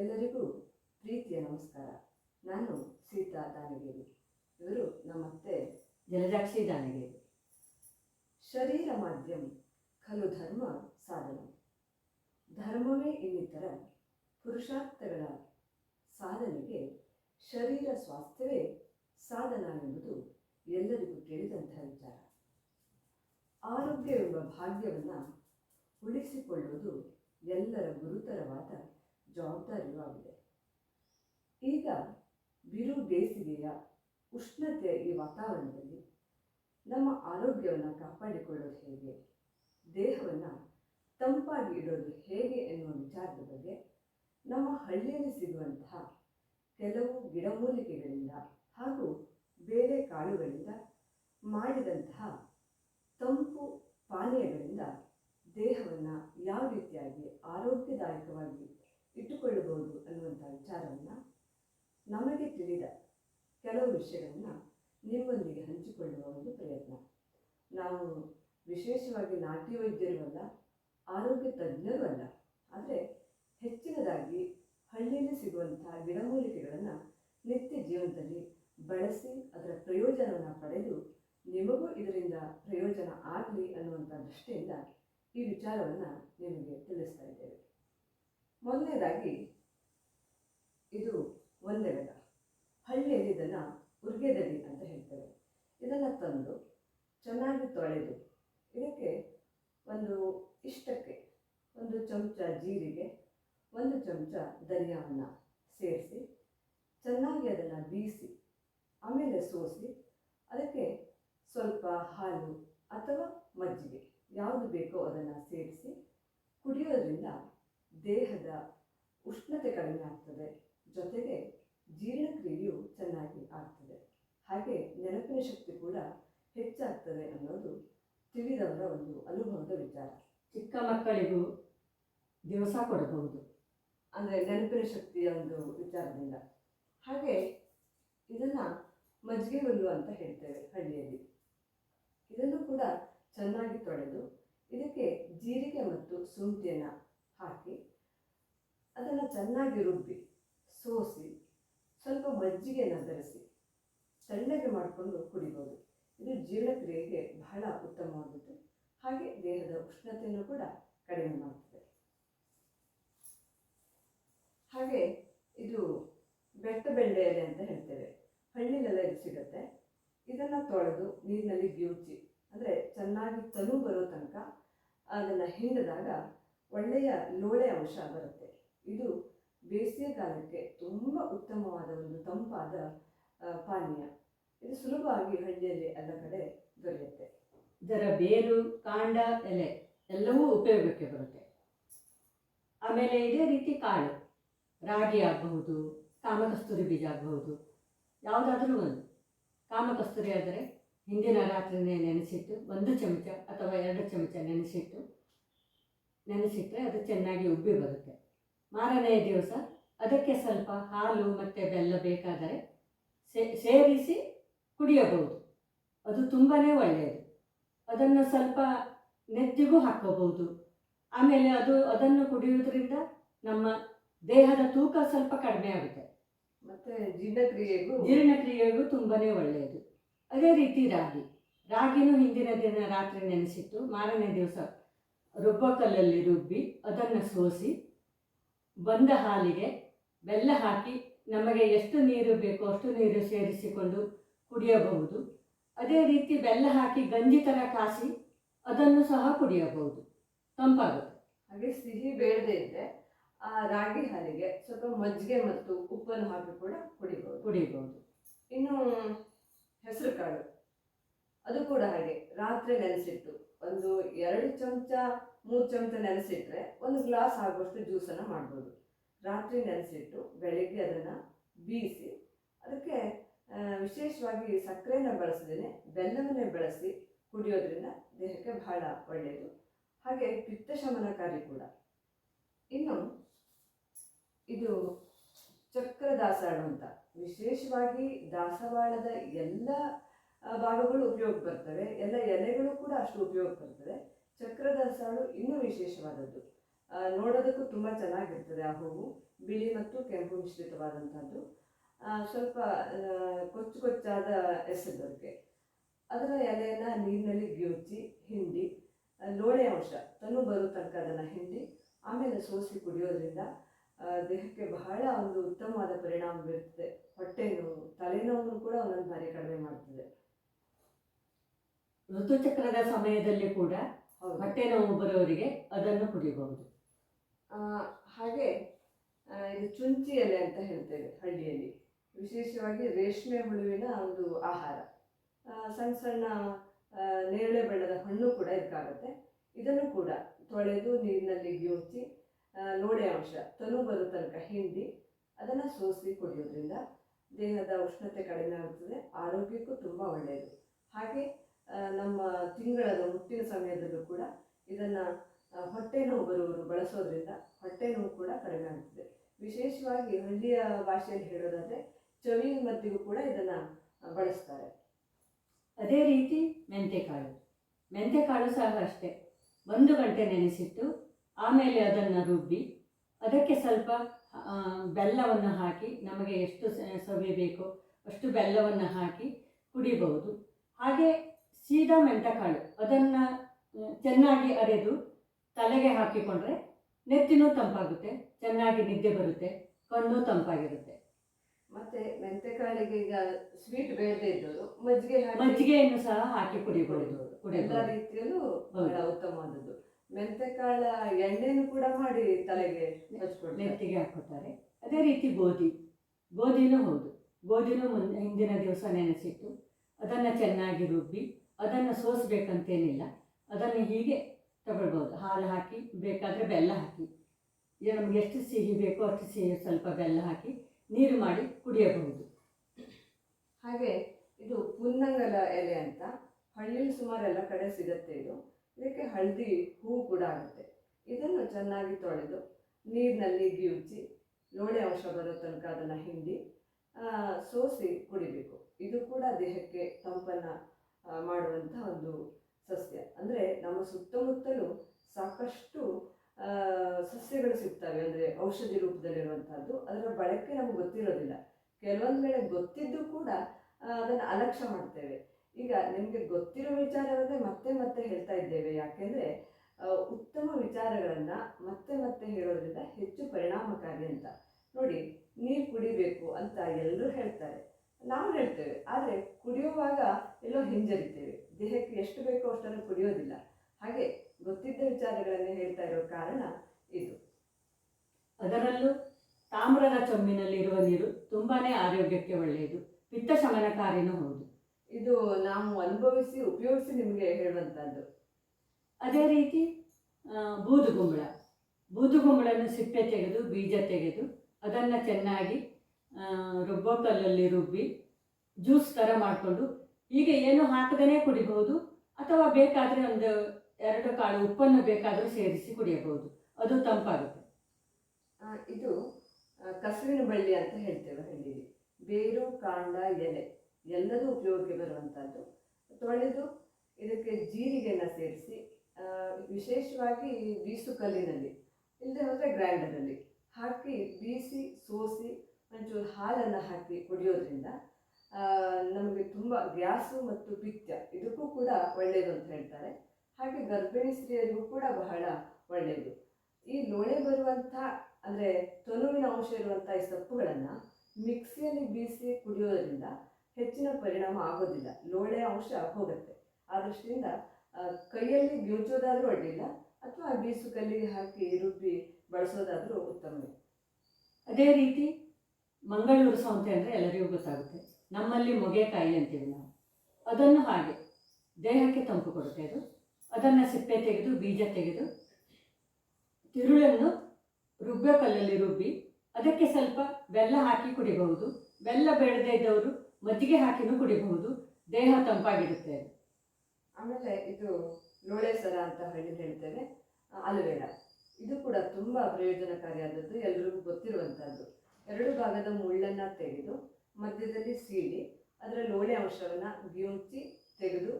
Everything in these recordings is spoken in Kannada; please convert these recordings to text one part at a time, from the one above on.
ಎಲ್ಲರಿಗೂ ಪ್ರೀತಿಯ ನಮಸ್ಕಾರ. ನಾನು ಸೀತಾ ದಾನಗೇರಿ. ಇವರು ನಮ್ಮತ್ತೆ ಜಲಜಾಕ್ಷಿ ದಾನಗೇರಿ. ಶರೀರ ಮಾಧ್ಯಮ ಖಲು ಧರ್ಮ ಸಾಧನ. ಧರ್ಮವೇ ಇನ್ನಿತರ ಪುರುಷಾರ್ಥಗಳ ಸಾಧನೆಗೆ ಶರೀರ ಸ್ವಾಸ್ಥ್ಯವೇ ಸಾಧನ ಎಂಬುದು ಎಲ್ಲರಿಗೂ ಕೇಳಿದಂತಹ ವಿಚಾರ. ಆರೋಗ್ಯವೆಂಬ ಭಾಗ್ಯವನ್ನು ಉಳಿಸಿಕೊಳ್ಳುವುದು ಎಲ್ಲರ ಗುರುತರವಾದ ಜವಾಬ್ದಾರಿಯೂ ಆಗಿದೆ ಈಗ ಬಿರು ಬೇಸಿಗೆಯ ಉಷ್ಣತೆಯ ಈ ವಾತಾವರಣದಲ್ಲಿ ನಮ್ಮ ಆರೋಗ್ಯವನ್ನು ಕಾಪಾಡಿಕೊಳ್ಳೋದು ಹೇಗೆ? ದೇಹವನ್ನು ತಂಪಾಗಿ ಇಡೋದು ಹೇಗೆ ಎನ್ನುವ ವಿಚಾರದ ಬಗ್ಗೆ ನಮ್ಮ ಹಳ್ಳಿಯಲ್ಲಿ ಸಿಗುವಂತಹ ಕೆಲವು ಗಿಡಮೂಲಿಕೆಗಳಿಂದ ಹಾಗೂ ಬೇರೆ ಕಾಳುಗಳಿಂದ ಮಾಡಿದಂತಹ ತಂಪು ಪಾನೀಯಗಳಿಂದ ದೇಹವನ್ನು ಯಾವ ರೀತಿಯಾಗಿ ಆರೋಗ್ಯದಾಯಕವಾಗಿ ಇಟ್ಟುಕೊಳ್ಳಬಹುದು ಅನ್ನುವಂಥ ವಿಚಾರವನ್ನು ನಮಗೆ ತಿಳಿದ ಕೆಲವು ವಿಷಯಗಳನ್ನು ನಿಮ್ಮೊಂದಿಗೆ ಹಂಚಿಕೊಳ್ಳುವ ಒಂದು ಪ್ರಯತ್ನ. ನಾವು ವಿಶೇಷವಾಗಿ ನಾಟಿ ವೈದ್ಯರು ಅಲ್ಲ ಆರೋಗ್ಯ ತಜ್ಞರು ಅಲ್ಲ, ಆದರೆ ಹೆಚ್ಚಿನದಾಗಿ ಹಳ್ಳಿಯಲ್ಲಿ ಸಿಗುವಂತಹ ಗಿಡಮೂಲಿಕೆಗಳನ್ನು ನಿತ್ಯ ಜೀವನದಲ್ಲಿ ಬಳಸಿ ಅದರ ಪ್ರಯೋಜನವನ್ನು ಪಡೆದು ನಿಮಗೂ ಇದರಿಂದ ಪ್ರಯೋಜನ ಆಗಲಿ ಅನ್ನುವಂಥ ದೃಷ್ಟಿಯಿಂದ ಈ ವಿಚಾರವನ್ನು ನಿಮಗೆ ತಿಳಿಸ್ತಾ ಇದ್ದೇವೆ. ಮೊದಲನೇದಾಗಿ ಇದು ಒಂದೆಲಗ ಹಳ್ಳಿಯಲ್ಲಿ ಇದನ್ನು ಉರ್ಗೆದಡಿ ಅಂತ ಹೇಳ್ತೇವೆ. ಇದನ್ನು ತಂದು ಚೆನ್ನಾಗಿ ತೊಳೆದು ಇದಕ್ಕೆ ಒಂದು ಇಷ್ಟಕ್ಕೆ ಒಂದು ಚಮಚ ಜೀರಿಗೆ, ಒಂದು ಚಮಚ ಧನಿಯಾವನ್ನು ಸೇರಿಸಿ ಚೆನ್ನಾಗಿ ಅದನ್ನು ಬೀಸಿ ಆಮೇಲೆ ಸೋಸಿ ಅದಕ್ಕೆ ಸ್ವಲ್ಪ ಹಾಲು ಅಥವಾ ಮಜ್ಜಿಗೆ ಯಾವುದು ಬೇಕೋ ಅದನ್ನು ಸೇರಿಸಿ ಕುಡಿಯೋದ್ರಿಂದ ದೇಹದ ಉಷ್ಣತೆ ಕಡಿಮೆ ಆಗ್ತದೆ. ಜೊತೆಗೆ ಜೀರ್ಣಕ್ರಿಯೆಯು ಚೆನ್ನಾಗಿ ಆಗ್ತದೆ. ಹಾಗೆ ನೆನಪಿನ ಶಕ್ತಿ ಕೂಡ ಹೆಚ್ಚಾಗ್ತದೆ ಅನ್ನೋದು ತಿಳಿದವರ ಒಂದು ಅನುಭವದ ವಿಚಾರ. ಚಿಕ್ಕ ಮಕ್ಕಳಿಗೂ ದಿವಸ ಕೊಡಬಹುದು. ಅಂದರೆ ನೆನಪಿನ ಶಕ್ತಿಯ ಒಂದು ವಿಚಾರದಿಂದ. ಹಾಗೆ ಇದನ್ನು ಮಜ್ಜಿಗೆ ಹುಲ್ಲು ಅಂತ ಹೇಳ್ತೇವೆ ಹಳ್ಳಿಯಲ್ಲಿ. ಇದನ್ನು ಕೂಡ ಚೆನ್ನಾಗಿ ತೊಳೆದು ಇದಕ್ಕೆ ಜೀರಿಗೆ ಮತ್ತು ಶುಂಠಿಯನ್ನು ಹಾಕಿ ಅದನ್ನು ಚೆನ್ನಾಗಿ ರುಬ್ಬಿ, ಸೋಸಿ, ಸ್ವಲ್ಪ ಮಜ್ಜಿಗೆಯನ್ನು ಬೆರೆಸಿ, ತಣ್ಣಗೆ ಮಾಡಿಕೊಂಡು ಕುಡಿಬೋದು. ಇದು ಜೀರ್ಣಕ್ರಿಯೆಗೆ ಬಹಳ ಉತ್ತಮವಾದದ್ದು ಹಾಗೆ ದೇಹದ ಉಷ್ಣತೆಯನ್ನು ಕೂಡ ಕಡಿಮೆ ಮಾಡುತ್ತದೆ ಹಾಗೆ ಇದು ಬೆಟ್ಟ ಬೆಂಡೆ ಅಂತ ಹೇಳ್ತೇವೆ. ಹಣ್ಣಿನೆಲ್ಲ ಇದು ಸಿಗುತ್ತೆ. ಇದನ್ನು ತೊಳೆದು ನೀರಿನಲ್ಲಿ ಗಿವುಚಿ ಅಂದರೆ ಚೆನ್ನಾಗಿ ತನು ಬರೋ ತನಕ ಅದನ್ನು ಹಿಂಡಿದಾಗ ಒಳ್ಳೆಯ ಲೋಳೆ ಅಂಶ ಬರುತ್ತೆ. ಇದು ಬೇಸಿಗೆ ಕಾಲಕ್ಕೆ ತುಂಬ ಉತ್ತಮವಾದ ಒಂದು ತಂಪಾದ ಪಾನೀಯ. ಇದು ಸುಲಭವಾಗಿ ಹಳ್ಳಿಯಲ್ಲಿ ಎಲ್ಲ ಕಡೆ ದೊರೆಯುತ್ತೆ. ಇದರ ಬೇರು, ಕಾಂಡ, ಎಲೆ ಎಲ್ಲವೂ ಉಪಯೋಗಕ್ಕೆ ಬರುತ್ತೆ. ಆಮೇಲೆ ಇದೇ ರೀತಿ ಕಾಳು. ರಾಗಿ ಆಗಬಹುದು, ಕಾಮಕಸ್ತೂರಿ ಬೀಜ ಆಗಬಹುದು, ಯಾವುದಾದ್ರೂ ಒಂದು. ಕಾಮಕಸ್ತೂರಿ ಆದರೆ ಹಿಂದಿನ ರಾತ್ರಿನೇ ನೆನೆಸಿಟ್ಟು ಒಂದು ಚಮಚ ಅಥವಾ ಎರಡು ಚಮಚ ನೆನೆಸಿಟ್ಟು ನೆನೆಸಿಟ್ಟರೆ ಅದು ಚೆನ್ನಾಗಿ ಉಬ್ಬಿ ಬರುತ್ತೆ. ಮಾರನೆಯ ದಿವಸ ಅದಕ್ಕೆ ಸ್ವಲ್ಪ ಹಾಲು ಮತ್ತು ಬೆಲ್ಲ ಬೇಕಾದರೆ ಸೇ ಸೇರಿಸಿ ಕುಡಿಯಬಹುದು. ಅದು ತುಂಬಾ ಒಳ್ಳೆಯದು. ಅದನ್ನು ಸ್ವಲ್ಪ ನೆತ್ತಿಗೂ ಹಾಕೋಬಹುದು ಆಮೇಲೆ ಅದು ಅದನ್ನು ಕುಡಿಯುವುದರಿಂದ ನಮ್ಮ ದೇಹದ ತೂಕ ಸ್ವಲ್ಪ ಕಡಿಮೆ ಆಗುತ್ತೆ. ಮತ್ತೆ ಜೀರ್ಣಕ್ರಿಯೆಗೂ ಜೀರ್ಣಕ್ರಿಯೆಗೂ ತುಂಬಾ ಒಳ್ಳೆಯದು. ಅದೇ ರೀತಿ ರಾಗಿ. ರಾಗಿನೂ ಹಿಂದಿನ ದಿನ ರಾತ್ರಿ ನೆನೆಸಿಟ್ಟು ಮಾರನೇ ದಿವಸ ರುಬ್ಬಕಲ್ಲಲ್ಲಿ ರುಬ್ಬಿ ಅದನ್ನು ಸೋಸಿ ಬಂದ ಹಾಲಿಗೆ ಬೆಲ್ಲ ಹಾಕಿ ನಮಗೆ ಎಷ್ಟು ನೀರು ಬೇಕೋ ಅಷ್ಟು ನೀರು ಸೇರಿಸಿಕೊಂಡು ಕುಡಿಯಬಹುದು. ಅದೇ ರೀತಿ ಬೆಲ್ಲ ಹಾಕಿ ಗಂಜಿ ಥರ ಕಾಸಿ ಅದನ್ನು ಸಹ ಕುಡಿಯಬಹುದು. ತಂಪಾಗುತ್ತೆ. ಹಾಗೆ ಸಿಹಿ ಬೇಡದೇ ಇದ್ದರೆ ಆ ರಾಗಿ ಹಾಲಿಗೆ ಸ್ವಲ್ಪ ಮಜ್ಜಿಗೆ ಮತ್ತು ಉಪ್ಪನ್ನು ಹಾಕಿ ಕೂಡ ಕುಡಿಬಹುದು ಕುಡಿಬಹುದು ಇನ್ನು ಹೆಸರು ಕಾಳು ಅದು ಕೂಡ ಹಾಗೆ ರಾತ್ರಿ ನೆನೆಸಿಟ್ಟು ಒಂದು ಎರಡು ಚಮಚ, ಮೂರು ಚಮಚ ನೆನೆಸಿಟ್ರೆ ಒಂದು ಗ್ಲಾಸ್ ಆಗುವಷ್ಟು ಜ್ಯೂಸನ್ನು ಮಾಡ್ಬೋದು. ರಾತ್ರಿ ನೆನೆಸಿಟ್ಟು ಬೆಳಿಗ್ಗೆ ಅದನ್ನು ಬೀಸಿ, ಅದಕ್ಕೆ ವಿಶೇಷವಾಗಿ ಸಕ್ಕರೆನ ಬಳಸದೇನೆ ಬೆಲ್ಲವನ್ನೇ ಬಳಸಿ ಕುಡಿಯೋದ್ರಿಂದ ದೇಹಕ್ಕೆ ಬಹಳ ಒಳ್ಳೆಯದು. ಹಾಗೆ ಪಿತ್ತಶಮನಕಾರಿ ಕೂಡ. ಇನ್ನು ಇದು ಚಕ್ರ ದಾಸವಾಳ ಅಂತ. ವಿಶೇಷವಾಗಿ ದಾಸವಾಳದ ಎಲ್ಲ ಭಾಗಗಳು ಉಪಯೋಗ ಬರ್ತವೆ ಎಲ್ಲ ಎಲೆಗಳು ಕೂಡ ಅಷ್ಟು ಉಪಯೋಗ ಬರ್ತವೆ ಚಕ್ರ ದಾಸವಾಳು ಇನ್ನೂ ವಿಶೇಷವಾದದ್ದು. ನೋಡೋದಕ್ಕೂ ತುಂಬ ಚೆನ್ನಾಗಿರ್ತದೆ ಆ ಹೂವು. ಬಿಳಿ ಮತ್ತು ಕೆಂಪು ಮಿಶ್ರಿತವಾದಂಥದ್ದು. ಸ್ವಲ್ಪ ಕೊಚ್ಚು ಕೊಚ್ಚಾದ ಹೆಸರುಗಳಿಗೆ ಅದರ ಎಲೆಯನ್ನು ನೀರಿನಲ್ಲಿ ಗಿವುಚಿ ಹಿಂಡಿ ಲೋಳೆ ಅಂಶ, ತನು ಬರೋ ತನಕ ಅದನ್ನು ಹಿಂಡಿ, ಆಮೇಲೆ ಸೋಸಿ ಕುಡಿಯೋದ್ರಿಂದ ದೇಹಕ್ಕೆ ಬಹಳ ಒಂದು ಉತ್ತಮವಾದ ಪರಿಣಾಮ ಬೀರುತ್ತದೆ ಹೊಟ್ಟೆ ನೋವು ತಲೆನೋವನ್ನು ಕೂಡ ಒಂದೊಂದು ಬಾರಿ ಕಡಿಮೆ ಮಾಡ್ತದೆ. ಋತುಚಕ್ರದ ಸಮಯದಲ್ಲಿ ಕೂಡ ಬಟ್ಟೆ ಹೊಟ್ಟೆ ನೋವು ಬರೋರಿಗೆ ಅದನ್ನು ಕುಡಿಬಹುದು ಹಾಗೆ ಇದು ಚುಂಚಿ ಎಲೆ ಅಂತ ಹೇಳ್ತೇವೆ ಹಳ್ಳಿಯಲ್ಲಿ. ವಿಶೇಷವಾಗಿ ರೇಷ್ಮೆ ಹುಳುವಿನ ಒಂದು ಆಹಾರ. ಸಣ್ಣ ಸಣ್ಣ ನೇರಳೆ ಬಣ್ಣದ ಹಣ್ಣು ಕೂಡ ಇದಕ್ಕಾಗುತ್ತೆ. ಇದನ್ನು ಕೂಡ ತೊಳೆದು ನೀರಿನಲ್ಲಿ ಗಿವುಚಿ ನೋಡೆ ಅಂಶ ತನು ಬರೋ ತನಕ ಹಿಂಡಿ ಅದನ್ನು ಸೋಸಿ ಕುಡಿಯೋದ್ರಿಂದ ದೇಹದ ಉಷ್ಣತೆ ಕಡಿಮೆ ಆಗುತ್ತದೆ ಆರೋಗ್ಯಕ್ಕೂ ತುಂಬ ಒಳ್ಳೆಯದು. ಹಾಗೆ ನಮ್ಮ ತಿಂಗಳಲ್ಲಿ ಮುಟ್ಟಿನ ಸಮಯದಲ್ಲೂ ಕೂಡ ಇದನ್ನು ಹೊಟ್ಟೆ ನೋವು ಬರುವವರು ಬಳಸೋದ್ರಿಂದ ಹೊಟ್ಟೆ ನೋವು ಕೂಡ ಕಡಿಮೆ ಆಗ್ತದೆ. ವಿಶೇಷವಾಗಿ ಹಳ್ಳಿಯ ಭಾಷೆಯಲ್ಲಿ ಹೇಳೋದಾದ್ರೆ ಚವಿಯ ಮದ್ದಿಗೂ ಕೂಡ ಇದನ್ನ ಬಳಸ್ತಾರೆ. ಅದೇ ರೀತಿ ಮೆಂತೆಕಾಳು. ಮೆಂತೆಕಾಳು ಸಹ ಅಷ್ಟೇ. ಒಂದು ಗಂಟೆ ನೆನೆಸಿಟ್ಟು ಆಮೇಲೆ ಅದನ್ನು ರುಬ್ಬಿ, ಅದಕ್ಕೆ ಸ್ವಲ್ಪ ಬೆಲ್ಲವನ್ನು ಹಾಕಿ, ನಮಗೆ ಎಷ್ಟು ಸವಿ ಬೇಕೋ ಅಷ್ಟು ಬೆಲ್ಲವನ್ನು ಹಾಕಿ ಕುಡಿಬಹುದು. ಹಾಗೆ ಸೀದಾ ಮೆಂತೆಕಾಳು. ಅದನ್ನು ಚೆನ್ನಾಗಿ ಅರೆದು ತಲೆಗೆ ಹಾಕಿಕೊಂಡ್ರೆ ನೆತ್ತಿನೂ ತಂಪಾಗುತ್ತೆ ಚೆನ್ನಾಗಿ ನಿದ್ದೆ ಬರುತ್ತೆ ಕಣ್ಣು ತಂಪಾಗಿರುತ್ತೆ. ಮತ್ತೆ ಮೆಂತೆಕಾಳಿಗೆ ಈಗ ಸ್ವೀಟ್ ಬೇಡದೇ ಇದ್ದವರು ಮಜ್ಜಿಗೆ ಮಜ್ಜಿಗೆಯನ್ನು ಸಹ ಹಾಕಿ ಕುಡಿಬಹುದು ಎಲ್ಲ ರೀತಿಯಲ್ಲೂ ಬಹಳ ಉತ್ತಮವಾದದ್ದು. ಮೆಂತೆಕಾಳ ಎಣ್ಣೆನು ಕೂಡ ಮಾಡಿ ತಲೆಗೆ ನೆತ್ತಿಗೆ ಹಾಕೋತಾರೆ ಅದೇ ರೀತಿ ಗೋಧಿ. ಗೋಧಿನೂ ಹೌದು. ಗೋಧಿನೂ ಮುಂದೆ ಹಿಂದಿನ ದಿವಸ ನೆನೆಸಿಟ್ಟು ಅದನ್ನು ಚೆನ್ನಾಗಿ ರುಬ್ಬಿ ಅದನ್ನು ಸೋಸಬೇಕಂತೇನಿಲ್ಲ. ಅದನ್ನು ಹೀಗೆ ತಗೊಳ್ಬೋದು ಹಾಲು ಹಾಕಿ, ಬೇಕಾದರೆ ಬೆಲ್ಲ ಹಾಕಿ. ಈಗ ನಮ್ಗೆ ಎಷ್ಟು ಸಿಹಿ ಬೇಕೋ ಅಷ್ಟು ಸಿಹಿ ಸ್ವಲ್ಪ ಬೆಲ್ಲ ಹಾಕಿ ನೀರು ಮಾಡಿ ಕುಡಿಯಬಹುದು. ಹಾಗೆ ಇದು ಪುನ್ನಂಗಲ ಎಲೆ ಅಂತ ಹಳ್ಳಿಲಿ ಸುಮಾರು ಎಲ್ಲ ಕಡೆ ಸಿಗುತ್ತೆ ಇದು. ಇದಕ್ಕೆ ಹಳದಿ ಹೂ ಕೂಡ ಆಗುತ್ತೆ. ಇದನ್ನು ಚೆನ್ನಾಗಿ ತೊಳೆದು ನೀರಿನಲ್ಲಿ ಗಿವುಚಿ ಲೋಳೆ ಅಂಶ ಬರೋ ತನಕ ಅದನ್ನು ಹಿಂಡಿ ಸೋಸಿ ಕುಡಿಬೇಕು. ಇದು ಕೂಡ ದೇಹಕ್ಕೆ ತಂಪನ್ನು ಮಾಡುವಂಥ ಒಂದು ಸಸ್ಯ. ಅಂದರೆ ನಮ್ಮ ಸುತ್ತಮುತ್ತಲೂ ಸಾಕಷ್ಟು ಸಸ್ಯಗಳು ಸಿಗ್ತವೆ. ಅಂದರೆ ಔಷಧಿ ರೂಪದಲ್ಲಿರುವಂಥದ್ದು ಅದರ ಬಳಕೆ ನಮ್ಗೆ ಗೊತ್ತಿರೋದಿಲ್ಲ. ಕೆಲವೊಂದು ವೇಳೆ ಗೊತ್ತಿದ್ದು ಕೂಡ ಅದನ್ನು ಅಲಕ್ಷ್ಯ ಮಾಡ್ತೇವೆ. ಈಗ ನಿಮಗೆ ಗೊತ್ತಿರೋ ವಿಚಾರವನ್ನೇ ಮತ್ತೆ ಮತ್ತೆ ಹೇಳ್ತಾ ಇದ್ದೇವೆ. ಯಾಕೆಂದರೆ ಉತ್ತಮ ವಿಚಾರಗಳನ್ನು ಮತ್ತೆ ಮತ್ತೆ ಹೇಳೋದ್ರಿಂದ ಹೆಚ್ಚು ಪರಿಣಾಮಕಾರಿ ಅಂತ. ನೋಡಿ, ನೀರು ಕುಡಿಬೇಕು ಅಂತ ಎಲ್ಲರೂ ಹೇಳ್ತಾರೆ. ನಾವು ಹೇಳ್ತೇವೆ ಆದರೆ ಕುಡಿಯುವಾಗ ಎಲ್ಲೋ ಹಿಂಜರಿತೇವೆ. ದೇಹಕ್ಕೆ ಎಷ್ಟು ಬೇಕೋ ಅಷ್ಟನ್ನು ಕುಡಿಯೋದಿಲ್ಲ. ಹಾಗೆ ಗೊತ್ತಿದ್ದ ವಿಚಾರಗಳನ್ನು ಹೇಳ್ತಾ ಇರೋ ಕಾರಣ ಇದು. ಅದರಲ್ಲೂ ತಾಮ್ರದ ಚೊಂಬಿನಲ್ಲಿರುವ ನೀರು ತುಂಬಾನೇ ಆರೋಗ್ಯಕ್ಕೆ ಒಳ್ಳೆಯದು. ಪಿತ್ತ ಶಮನಕಾರಿನೂ ಹೌದು. ಇದು ನಾವು ಅನುಭವಿಸಿ ಉಪಯೋಗಿಸಿ ನಿಮಗೆ ಹೇಳುವಂಥದ್ದು ಅದೇ ರೀತಿ ಬೂದುಗುಂಬಳ ಬೂದುಗುಂಬಳನ್ನು ಸಿಪ್ಪೆ ತೆಗೆದು ಬೀಜ ತೆಗೆದು ಅದನ್ನು ಚೆನ್ನಾಗಿ ರುಬ್ಬೋ ಕಲ್ಲಲ್ಲಿ ರುಬ್ಬಿ ಜ್ಯೂಸ್ ಥರ ಮಾಡಿಕೊಂಡು ಹೀಗೆ ಏನು ಹಾಕದೇ ಕುಡಿಬಹುದು, ಅಥವಾ ಬೇಕಾದರೆ ಒಂದು ಎರಡು ಕಾಳು ಉಪ್ಪನ್ನು ಬೇಕಾದರೂ ಸೇರಿಸಿ ಕುಡಿಯಬಹುದು. ಅದು ತಂಪಾಗುತ್ತೆ. ಇದು ಕಸುವಿನ ಬಳ್ಳಿ ಅಂತ ಹೇಳ್ತೇವೆ ಹಳ್ಳಿಲಿ. ಬೇರು, ಕಾಂಡ, ಎಲೆ, ಎಲ್ಲದೂ ಉಪಯೋಗಕ್ಕೆ ಬರುವಂಥದ್ದು ತೊಳೆದು ಇದಕ್ಕೆ ಜೀರಿಗೆನ ಸೇರಿಸಿ ವಿಶೇಷವಾಗಿ ಬೀಸು ಕಲ್ಲಿನಲ್ಲಿ ಇಲ್ಲದೆ ಹೋದರೆ ಗ್ರೈಂಡರಲ್ಲಿ ಹಾಕಿ, ಬೀಸಿ, ಸೋಸಿ ಒಂಚೂರು ಹಾಲನ್ನು ಹಾಕಿ ಕುಡಿಯೋದ್ರಿಂದ ನಮಗೆ ತುಂಬ ಗ್ಯಾಸು ಮತ್ತು ಪಿತ್ತ ಇದಕ್ಕೂ ಕೂಡ ಒಳ್ಳೆಯದು ಅಂತ ಹೇಳ್ತಾರೆ. ಹಾಗೆ ಗರ್ಭಿಣಿ ಸ್ತ್ರೀಯರಿಗೂ ಕೂಡ ಬಹಳ ಒಳ್ಳೆಯದು ಈ ಲೋಳೆ ಬರುವಂಥ, ಅಂದರೆ ತೊನುವಿನ ಅಂಶ ಇರುವಂಥ ಈ ಸೊಪ್ಪುಗಳನ್ನು ಮಿಕ್ಸಿಯಲ್ಲಿ ಬೀಸಿ ಕುಡಿಯೋದ್ರಿಂದ ಹೆಚ್ಚಿನ ಪರಿಣಾಮ ಆಗೋದಿಲ್ಲ. ಲೋಳೆ ಅಂಶ ಹೋಗುತ್ತೆ. ಆ ದೃಷ್ಟಿಯಿಂದ ಕೈಯಲ್ಲಿ ಗಿಂಚೋದಾದರೂ ಅಡ್ಡಿಲ್ಲ ಅಥವಾ ಬೀಸು ಕಲ್ಲಿಗೆ ಹಾಕಿ ರುಬ್ಬಿ ಬಳಸೋದಾದರೂ ಉತ್ತಮವೇ. ಅದೇ ರೀತಿ ಮಂಗಳೂರು ಸೌಂತೆ ಅಂದರೆ ಎಲ್ಲರಿಗೂ ಗೊತ್ತಾಗುತ್ತೆ. ನಮ್ಮಲ್ಲಿ ಮೊಗೆಕಾಯಿ ಅಂತೀವಿ ನಾವು ಅದನ್ನು ಹಾಗೆ ದೇಹಕ್ಕೆ ತಂಪು ಕೊಡುತ್ತೆ ಅದು. ಅದನ್ನು ಸಿಪ್ಪೆ ತೆಗೆದು ಬೀಜ ತೆಗೆದು ತಿರುಳನ್ನು ರುಬ್ಬೋ ಕಲ್ಲಲ್ಲಿ ರುಬ್ಬಿ ಅದಕ್ಕೆ ಸ್ವಲ್ಪ ಬೆಲ್ಲ ಹಾಕಿ ಕುಡಿಬಹುದು. ಬೆಲ್ಲ ಬೆಳೆದೇ ಇದ್ದವರು ಮಜ್ಜಿಗೆ ಹಾಕಿನೂ ಕುಡಿಬಹುದು. ದೇಹ ತಂಪಾಗಿರುತ್ತೆ ಆಮೇಲೆ ಇದು ಲೋಳೆ ಸರ ಅಂತ ಹೇಳಿ ಹೇಳ್ತೇವೆ ಆ, ಇದು ಕೂಡ ತುಂಬ ಪ್ರಯೋಜನಕಾರಿಯಾದದ್ದು ಎಲ್ರಿಗೂ ಗೊತ್ತಿರುವಂಥದ್ದು ಎರಡು ಭಾಗದ ಮುಳ್ಳನ್ನು ತೆಗೆದು, ಮಧ್ಯದಲ್ಲಿ ಸೀಳಿ ಅದರ ಲೋಳೆ ಅಂಶವನ್ನು ಗಿಂಚಿ ತೆಗೆದು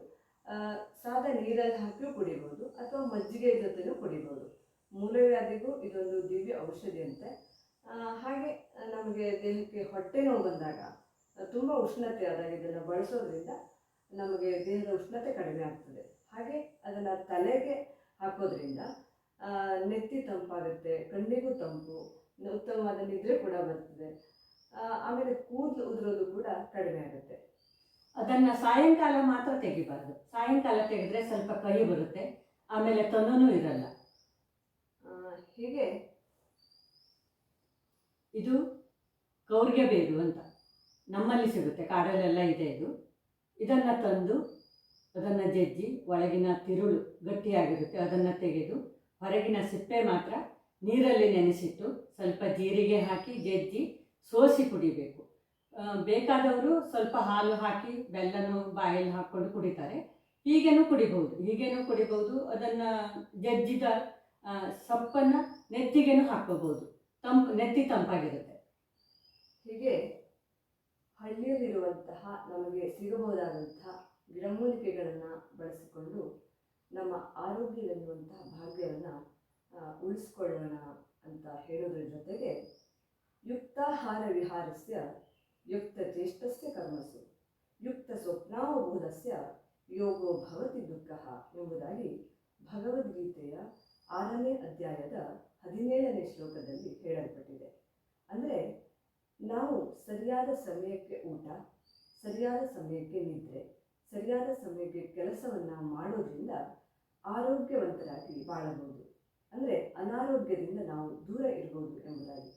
ಸಾದ ನೀರಲ್ಲಿ ಹಾಕಿಯೂ ಕುಡಿಬೋದು ಅಥವಾ ಮಜ್ಜಿಗೆ ಜೊತೆನೂ ಕುಡಿಬೋದು. ಮೂಲವ್ಯಾಧಿಗೂ ಇದೊಂದು ದಿವ್ಯ ಔಷಧಿ ಅಂತೆ. ಹಾಗೆ ನಮಗೆ ದೇಹಕ್ಕೆ ಹೊಟ್ಟೆ ನೋವು ಬಂದಾಗ, ತುಂಬ ಉಷ್ಣತೆ ಆದಾಗ ಇದನ್ನು ಬಳಸೋದ್ರಿಂದ ನಮಗೆ ದೇಹದ ಉಷ್ಣತೆ ಕಡಿಮೆ ಆಗ್ತದೆ. ಹಾಗೆ ಅದನ್ನು ತಲೆಗೆ ಹಾಕೋದ್ರಿಂದ ನೆತ್ತಿ ತಂಪಾಗುತ್ತೆ, ಕಣ್ಣಿಗೂ ತಂಪು ಉತ್ತಮವಾದ ನಿದ್ರೆ ಕೂಡ ಬರ್ತದೆ. ಆಮೇಲೆ ಕೂದಲು ಉದುರೋದು ಕೂಡ ಕಡಿಮೆ ಆಗುತ್ತೆ. ಅದನ್ನು ಸಾಯಂಕಾಲ ಮಾತ್ರ ತೆಗಿಬಾರ್ದು. ಸಾಯಂಕಾಲ ತೆಗೆದ್ರೆ ಸ್ವಲ್ಪ ಕಹಿ ಬರುತ್ತೆ ಆಮೇಲೆ ತನೂ ಇರಲ್ಲ. ಹೀಗೆ ಇದು ಕೌರ್ಗೆ ಬೇರು ಅಂತ. ನಮ್ಮಲ್ಲಿ ಸಿಗುತ್ತೆ ಕಾಡಲ್ಲೆಲ್ಲ ಇದೆ ಇದು. ಇದನ್ನು ತಂದು ಅದನ್ನು ಜಜ್ಜಿ ಒಳಗಿನ ತಿರುಳು ಗಟ್ಟಿಯಾಗಿರುತ್ತೆ ಅದನ್ನು ತೆಗೆದು ಹೊರಗಿನ ಸಿಪ್ಪೆ ಮಾತ್ರ ನೀರಲ್ಲಿ ನೆನೆಸಿಟ್ಟು ಸ್ವಲ್ಪ ಜೀರಿಗೆ ಹಾಕಿ ಜಜ್ಜಿ ಸೋಸಿ ಕುಡಿಬೇಕು. ಬೇಕಾದವರು ಸ್ವಲ್ಪ ಹಾಲು ಹಾಕಿ ಬೆಲ್ಲನೂ ಬಾಯಲ್ಲಿ ಹಾಕ್ಕೊಂಡು ಕುಡಿತಾರೆ. ಹೀಗೇನು ಕುಡಿಬಹುದು. ಹೀಗೇನು ಕುಡಿಬಹುದು. ಅದನ್ನು ಜಜ್ಜಿದ ಸೊಪ್ಪನ್ನು ನೆತ್ತಿಗೇನು ಹಾಕ್ಕೋಬಹುದು. ತಂಪು, ನೆತ್ತಿ ತಂಪಾಗಿರುತ್ತೆ. ಹೀಗೆ ಹಳ್ಳಿಯಲ್ಲಿರುವಂತಹ ನಮಗೆ ಸಿಗಬಹುದಾದಂತಹ ಗಿಡಮೂಲಿಕೆಗಳನ್ನು ಬಳಸಿಕೊಂಡು ನಮ್ಮ ಆರೋಗ್ಯದಲ್ಲಿರುವಂತಹ ಭಾಗ್ಯವನ್ನು ಉಳಿಸ್ಕೊಳ್ಳೋಣ ಅಂತ ಹೇಳೋದ್ರ ಜೊತೆಗೆ ಯುಕ್ತಾಹಾರ ವಿಹಾರಸ್ಯ, ಯುಕ್ತ ಚೇಷ್ಟಸ್ಯ ಕರ್ಮಸು, ಯುಕ್ತ ಸ್ವಪ್ನಾವಬೋಧಸ್ಯ ಯೋಗೋ ಭವತಿ ದುಃಖ ಎಂಬುದಾಗಿ ಭಗವದ್ಗೀತೆಯ ಆರನೇ ಅಧ್ಯಾಯದ ಹದಿನೇಳನೇ ಶ್ಲೋಕದಲ್ಲಿ ಹೇಳಲ್ಪಟ್ಟಿದೆ. ಅಂದರೆ ನಾವು ಸರಿಯಾದ ಸಮಯಕ್ಕೆ ಊಟ, ಸರಿಯಾದ ಸಮಯಕ್ಕೆ ನಿದ್ರೆ, ಸರಿಯಾದ ಸಮಯಕ್ಕೆ ಕೆಲಸವನ್ನು ಮಾಡೋದ್ರಿಂದ ಆರೋಗ್ಯವಂತರಾಗಿ ಬಾಳಬಹುದು. ಅಂದರೆ ಅನಾರೋಗ್ಯದಿಂದ ನಾವು ದೂರ ಇರಬಹುದು ಎಂಬುದಾಗಿ.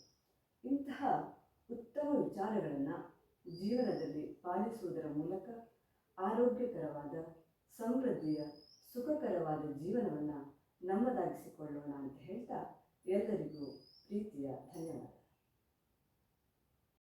ಇಂತಹ ಉತ್ತಮ ವಿಚಾರಗಳನ್ನು ಜೀವನದಲ್ಲಿ ಪಾಲಿಸುವುದರ ಮೂಲಕ ಆರೋಗ್ಯಕರವಾದ, ಸಮೃದ್ಧಿಯ, ಸುಖಕರವಾದ ಜೀವನವನ್ನು ನಮ್ಮದಾಗಿಸಿಕೊಳ್ಳೋಣ ಅಂತ ಹೇಳ್ತಾ ಎಲ್ಲರಿಗೂ ಪ್ರೀತಿಯ ಧನ್ಯವಾದ.